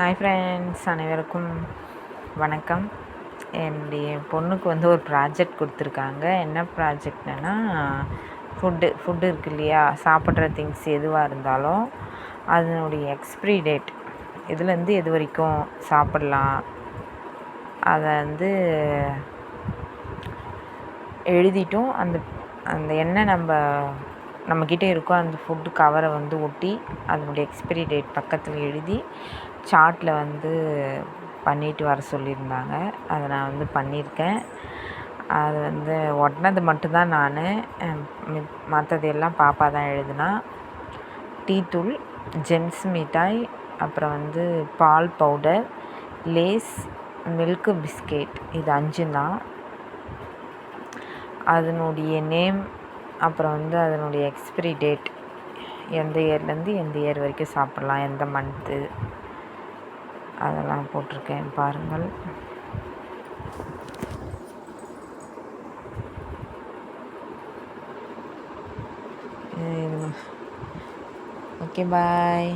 Hi friends அனைவருக்கும் வணக்கம். என்னுடைய பொண்ணுக்கு வந்து ஒரு ப்ராஜெக்ட் கொடுத்துருக்காங்க. என்ன ப்ராஜெக்ட்னா ஃபுட்டு ஃபுட்டு இருக்கு இல்லையா? சாப்பிட்ற திங்ஸ் எதுவாக இருந்தாலும் அதனுடைய எக்ஸ்பிரி டேட் இதுலேருந்து எது வரைக்கும் சாப்பிட்லாம். அதை வந்து எழுதிட்டும். அந்த அந்த என்ன நம்ம நம்மக்கிட்ட இருக்கோ அந்த ஃபுட்டு கவரை வந்து ஒட்டி அதனுடைய எக்ஸ்பிரி டேட் பக்கத்தில் எழுதி சார்ட்டில் வந்து பண்ணிட்டு வர சொல்லியிருந்தாங்க. அதை நான் வந்து பண்ணியிருக்கேன். அது வந்து ஒட்டினது மட்டும்தான் நான். மற்றது எல்லாம் பாப்பா தான் எழுதுனா. டீத்தூள் ஜெம்ஸ் மிட்டாய் அப்புறம் வந்து பால் பவுடர் லேஸ் மில்க்கு பிஸ்கெட் இது அஞ்சு தான். அதனுடைய நேம் அப்புறம் வந்து அதனுடைய எக்ஸ்பிரி டேட் எந்த இயர்லேருந்து எந்த இயர் வரைக்கும் சாப்பிட்லாம் எந்த மந்த்து அதெல்லாம் போட்டிருக்கேன் பாருங்கள். Okay bye.